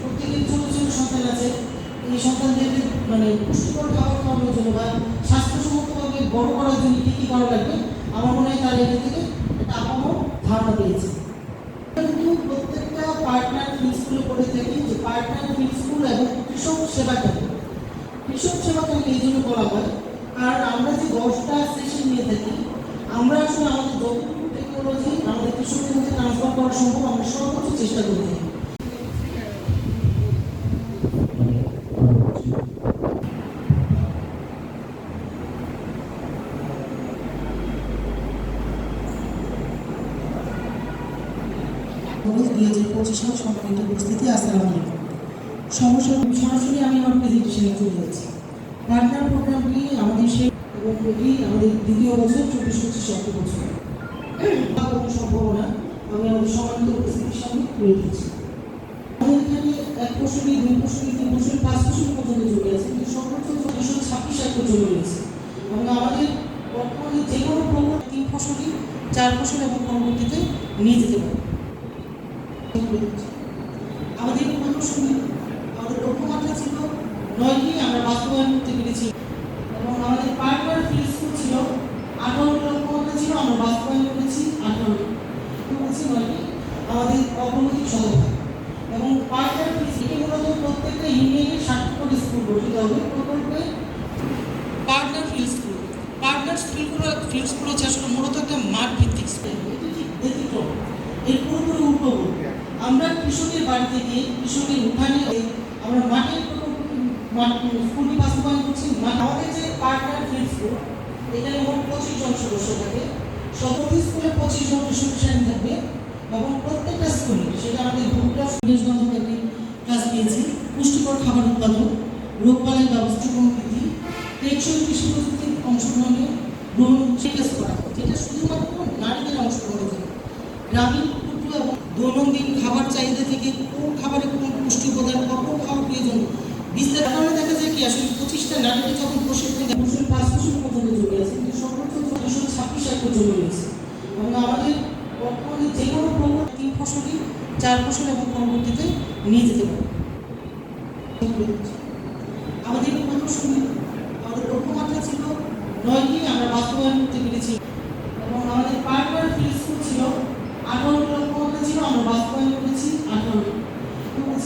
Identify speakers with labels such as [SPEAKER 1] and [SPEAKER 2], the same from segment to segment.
[SPEAKER 1] প্রত্যেকের ছোট ছোট সন্তান আছে, এই সন্তানদেরকে মানে পুষ্টিকর খাবার খাওয়ানোর জন্য বা স্বাস্থ্যসম্মতভাবে বড় করার জন্য কী কী করা লাগবে? আমার মনে হয় তারা এখান থেকে একটা ধারণা পেয়েছে। কিন্তু প্রত্যেকটা পার্টনার ফিল স্কুলে করে থাকি যে পার্টনার ফিল স্কুল এবং কৃষক সেবা কেন্দ্র। কৃষক সেবা কেন্দ্র এই জন্য বলা হয় আর আমরা যে দশটা সেশন নিয়ে থাকি, আমরা আসলে আমাদের যতটুকু টেকনোলজি আমাদের কৃষকদের মধ্যে ট্রান্সফার করা সম্ভব, আমরা সর্বোচ্চ চেষ্টা করে থাকি। দুই হাজার পঁচিশ সাল সম্পর্কিত উপস্থিতি আসসালামু আলাইকুম। সমস্যা সরাসরি আমি আমার প্রেজেন্টেশনে চলে যাচ্ছি। পার্টনার প্রোগ্রামটি আমাদের সেই এবং আমাদের দ্বিতীয় বছর, চব্বিশ পঁচিশ অর্থ বছর। কোনো সম্ভাবনা? আমি আমাদের সম্মানিত উপস্থিতির সামনে তুলে দিচ্ছি আমাদের এখানে এক ফসলি দুই ফসলি তিন ফসলি পাঁচ ফসলি পর্যন্ত জমি আছে, কিন্তু সর্বোচ্চ দুশো ছাব্বিশ একর জমি রয়েছে এবং আমাদের বর্তমানে যে কোনো প্রোগ্রাম তিন ফসলি চার ফসল এবং পরবর্তীতে নিয়ে যেতে পারে আমাদের প্রদর্শনী আমাদের লক্ষ্যমাত্রা ছিল নয়টি আমরা বাস্তবায়ন করতে পেরেছি। এবং আমাদের পার্টনার ফিল স্কুল ছিল আঠারোটি লক্ষ্যমাত্রা ছিল, আমরা বাস্তবায়ন করেছি আঠারোটি। করেছি নয়টি আমাদের অগ্রগতি সহায়তা এবং পার্টনার ফিল এটি মূলত প্রত্যেকটা ইউনিয়নের কোটি স্কুল গঠিত হবে। প্রকল্পে পার্টনার ফিল স্কুল পার্টনার স্কুলগুলো ফিল স্কুল হচ্ছে আসলে মূলত একটা মাঠ ভিত্তিক স্কুল এর পুরোপুরি উল্টো আমরা কৃষকের বাড়িতে গিয়ে কৃষকের উঠানে আমরা মাঠের স্কুলটি বাস্তবায়ন করছি আমাদের যে পার্টনার ফিল্ড স্কুল, এখানে মোট পঁচিশ জন সদস্য থাকে। সপ্রতি স্কুলে পঁচিশ জন টিউশন থাকবে। এবং প্রত্যেকটা স্কুলে, সেটা আমাদের ভূমিকা সুরেশ বান্ধব একটি ক্লাস পেয়েছি। পুষ্টিকর খাবার উৎপাদন রোগবালাই ব্যবস্থাপনা বৃদ্ধি, টেকসই কৃষি প্রযুক্তির অংশগ্রহণে গ্রহণ জিজ্ঞেস করা। যেটা শুধুমাত্র নারীদের অংশগ্রহণ করে গ্রামীণ দৈনন্দিন খাবার চাহিদা থেকে কোন খাবারে কোন পুষ্টি উপাদান কখন খাওয়া প্রয়োজন? বিস্তার কারণে দেখা যায় কি, আসলে পঁচিশটা নারীকে যখন প্রশিক্ষণ দেয় বছর পাঁচ বছর পর্যন্ত জমি আছে, কিন্তু সর্বোচ্চ দুশো ছাব্বিশ একর জমি রয়েছে। এবং আমাদের বর্তমানে যে কোনো প্রোগ্রাম তিন ফসলই চার ফসল এবং পরবর্তীতে নিয়ে যেতে পারে আমাদের প্রদর্শনী, আমাদের লক্ষ্যমাত্রা ছিল নয়টি, আমরা বাস্তবায়ন করতে পেরেছি। এবং আমাদের পার্টনার ফিল স্কুল ছিল আঠারোটি লক্ষ্যমাত্রা ছিল আমরা বাস্তবায়ন করেছি আঠারোটি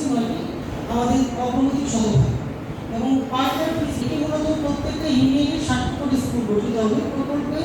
[SPEAKER 1] নয়টি আমাদের অগ্রগতি সম্ভব এবং পার্টনার ফিল এটি প্রত্যেকটা ইউনিয়নের ষাট করে স্কুল গঠিত হবে। প্রকল্পে